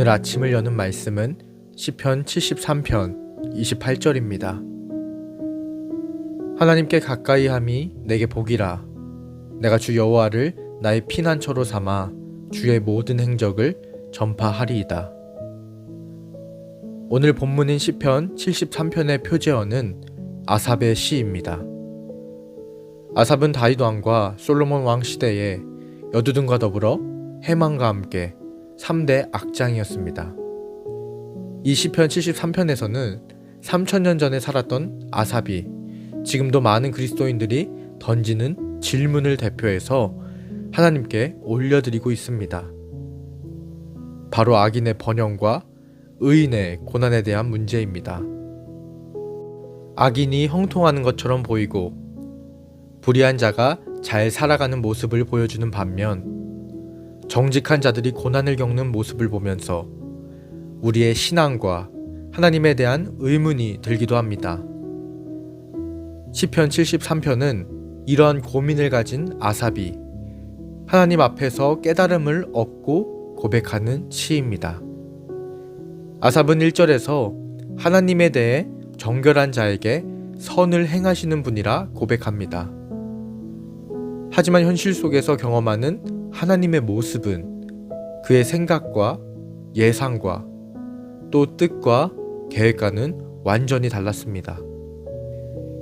오늘 아침을 여는 말씀은 시편 73편 28절입니다. 하나님께 가까이 함이 내게 복이라 내가 주 여호와를 나의 피난처로 삼아 주의 모든 행적을 전파하리이다. 오늘 본문인 시편 73편의 표제어는 아삽의 시입니다. 아삽은 다윗 왕과 솔로몬 왕 시대에 여두둔과 더불어 해망과 함께 3대 악장이었습니다. 이 시편 73편에서는 3000년 전에 살았던 아삽이 지금도 많은 그리스도인들이 던지는 질문을 대표해서 하나님께 올려드리고 있습니다. 바로 악인의 번영과 의인의 고난에 대한 문제입니다. 악인이 형통하는 것처럼 보이고 불의한 자가 잘 살아가는 모습을 보여주는 반면 정직한 자들이 고난을 겪는 모습을 보면서 우리의 신앙과 하나님에 대한 의문이 들기도 합니다. 시편 73편은 이러한 고민을 가진 아삽이 하나님 앞에서 깨달음을 얻고 고백하는 시입니다. 아삽은 1절에서 하나님에 대해 정결한 자에게 선을 행하시는 분이라 고백합니다. 하지만 현실 속에서 경험하는 하나님의 모습은 그의 생각과 예상과 또 뜻과 계획과는 완전히 달랐습니다.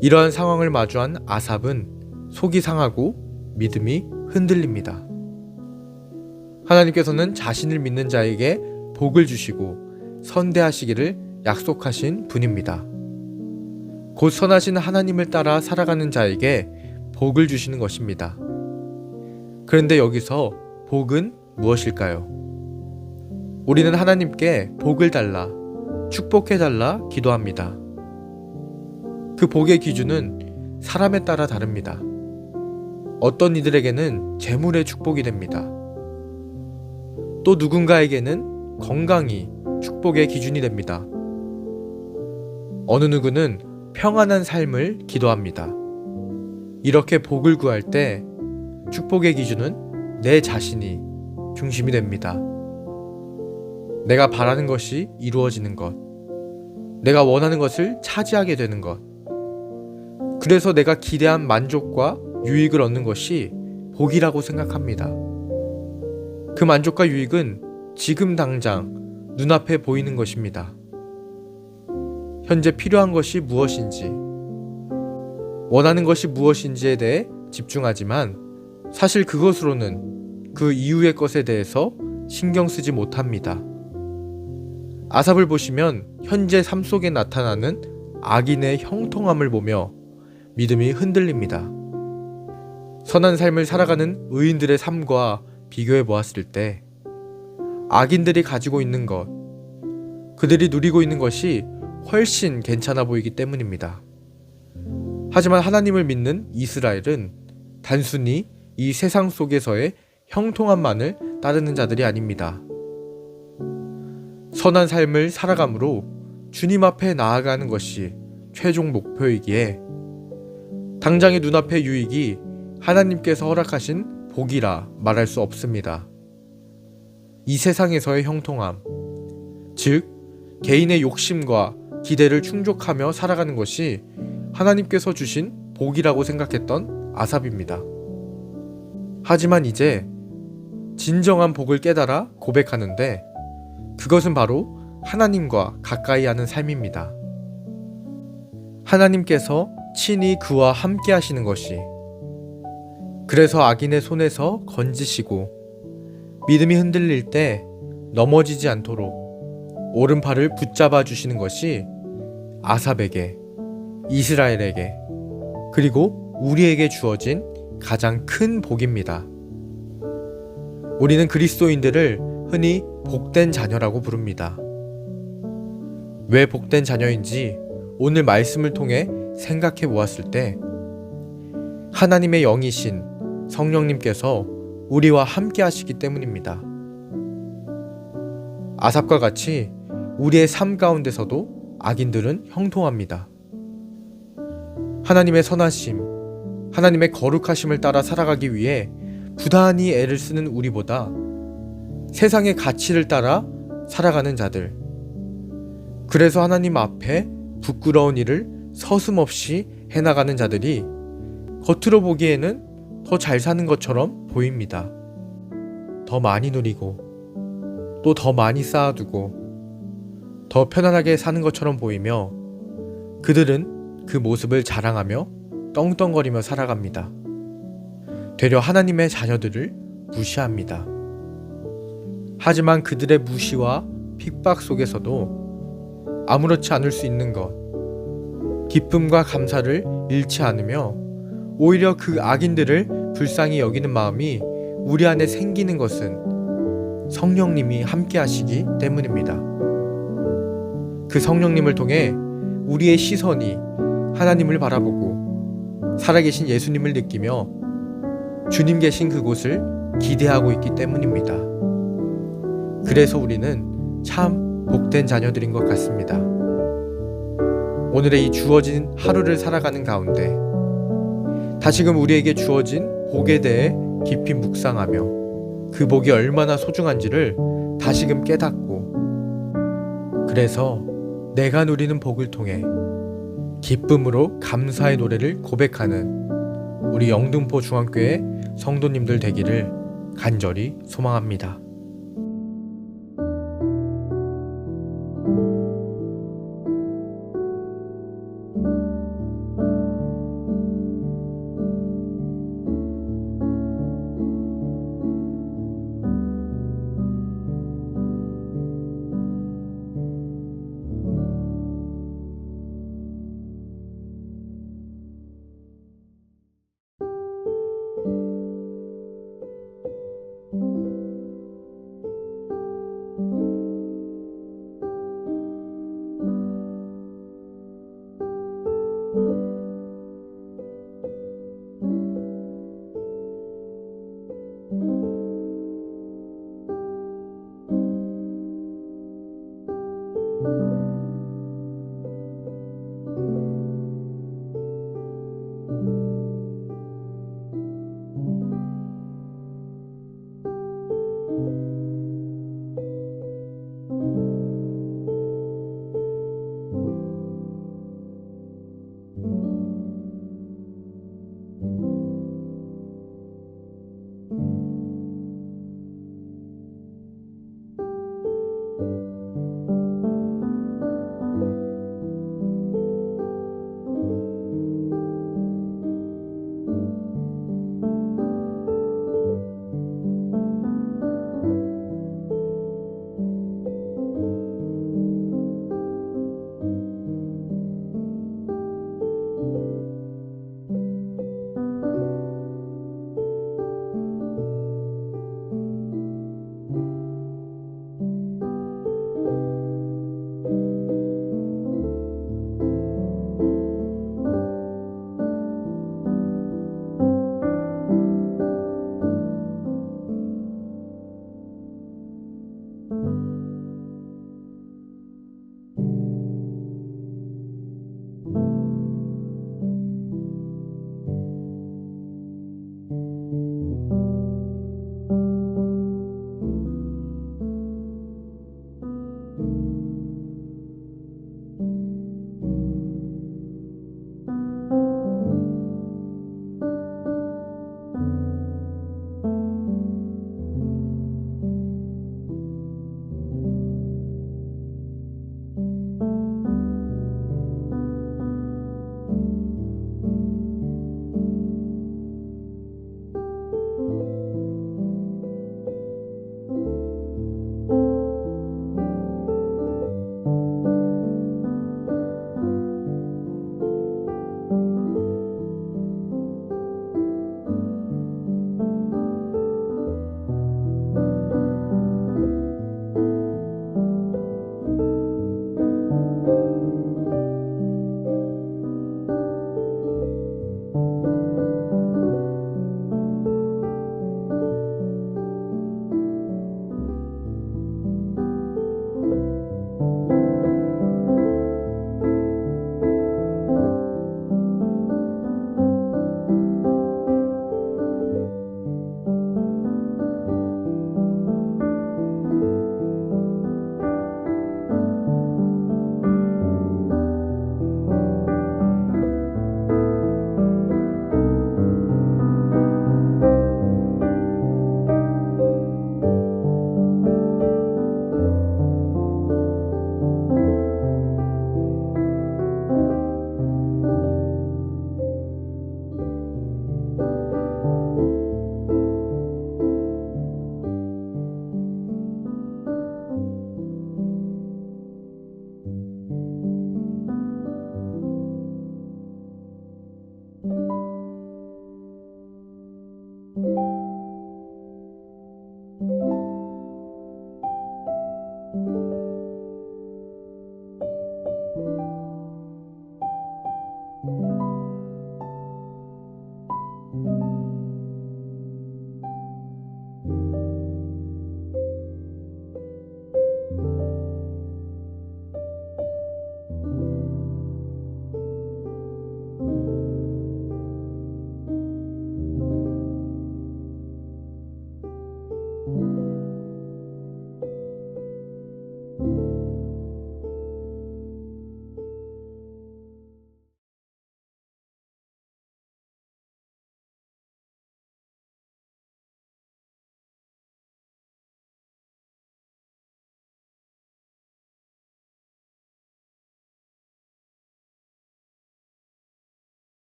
이러한 상황을 마주한 아삽은 속이 상하고 믿음이 흔들립니다. 하나님께서는 자신을 믿는 자에게 복을 주시고 선대하시기를 약속하신 분입니다. 곧 선하신 하나님을 따라 살아가는 자에게 복을 주시는 것입니다. 그런데 여기서 복은 무엇일까요? 우리는 하나님께 복을 달라, 축복해 달라 기도합니다. 그 복의 기준은 사람에 따라 다릅니다. 어떤 이들에게는 재물의 축복이 됩니다. 또 누군가에게는 건강이 축복의 기준이 됩니다. 어느 누구는 평안한 삶을 기도합니다. 이렇게 복을 구할 때 축복의 기준은 내 자신이 중심이 됩니다. 내가 바라는 것이 이루어지는 것, 내가 원하는 것을 차지하게 되는 것, 그래서 내가 기대한 만족과 유익을 얻는 것이 복이라고 생각합니다. 그 만족과 유익은 지금 당장 눈앞에 보이는 것입니다. 현재 필요한 것이 무엇인지, 원하는 것이 무엇인지에 대해 집중하지만 사실 그것으로는 그 이후의 것에 대해서 신경 쓰지 못합니다. 아삽을 보시면 현재 삶 속에 나타나는 악인의 형통함을 보며 믿음이 흔들립니다. 선한 삶을 살아가는 의인들의 삶과 비교해 보았을 때 악인들이 가지고 있는 것, 그들이 누리고 있는 것이 훨씬 괜찮아 보이기 때문입니다. 하지만 하나님을 믿는 이스라엘은 단순히 이 세상 속에서의 형통함만을 따르는 자들이 아닙니다. 선한 삶을 살아감으로 주님 앞에 나아가는 것이 최종 목표이기에 당장의 눈앞의 유익이 하나님께서 허락하신 복이라 말할 수 없습니다. 이 세상에서의 형통함, 즉, 개인의 욕심과 기대를 충족하며 살아가는 것이 하나님께서 주신 복이라고 생각했던 아삽입니다. 하지만 이제 진정한 복을 깨달아 고백하는데 그것은 바로 하나님과 가까이 하는 삶입니다. 하나님께서 친히 그와 함께 하시는 것이 그래서 악인의 손에서 건지시고 믿음이 흔들릴 때 넘어지지 않도록 오른팔을 붙잡아 주시는 것이 아삽에게 이스라엘에게 그리고 우리에게 주어진 가장 큰 복입니다. 우리는 그리스도인들을 흔히 복된 자녀라고 부릅니다. 왜 복된 자녀인지 오늘 말씀을 통해 생각해 보았을 때 하나님의 영이신 성령님께서 우리와 함께 하시기 때문입니다. 아삽과 같이 우리의 삶 가운데서도 악인들은 형통합니다. 하나님의 선하심, 하나님의 거룩하심을 따라 살아가기 위해 부단히 애를 쓰는 우리보다 세상의 가치를 따라 살아가는 자들. 그래서 하나님 앞에 부끄러운 일을 서슴없이 해나가는 자들이 겉으로 보기에는 더 잘 사는 것처럼 보입니다. 더 많이 누리고 또 더 많이 쌓아두고 더 편안하게 사는 것처럼 보이며 그들은 그 모습을 자랑하며 떵떵거리며 살아갑니다. 되려 하나님의 자녀들을 무시합니다. 하지만 그들의 무시와 핍박 속에서도 아무렇지 않을 수 있는 것, 기쁨과 감사를 잃지 않으며 오히려 그 악인들을 불쌍히 여기는 마음이 우리 안에 생기는 것은 성령님이 함께 하시기 때문입니다. 그 성령님을 통해 우리의 시선이 하나님을 바라보고 살아계신 예수님을 느끼며 주님 계신 그곳을 기대하고 있기 때문입니다. 그래서 우리는 참 복된 자녀들인 것 같습니다. 오늘의 이 주어진 하루를 살아가는 가운데 다시금 우리에게 주어진 복에 대해 깊이 묵상하며 그 복이 얼마나 소중한지를 다시금 깨닫고 그래서 내가 누리는 복을 통해 기쁨으로 감사의 노래를 고백하는 우리 영등포 중앙교회 성도님들 되기를 간절히 소망합니다.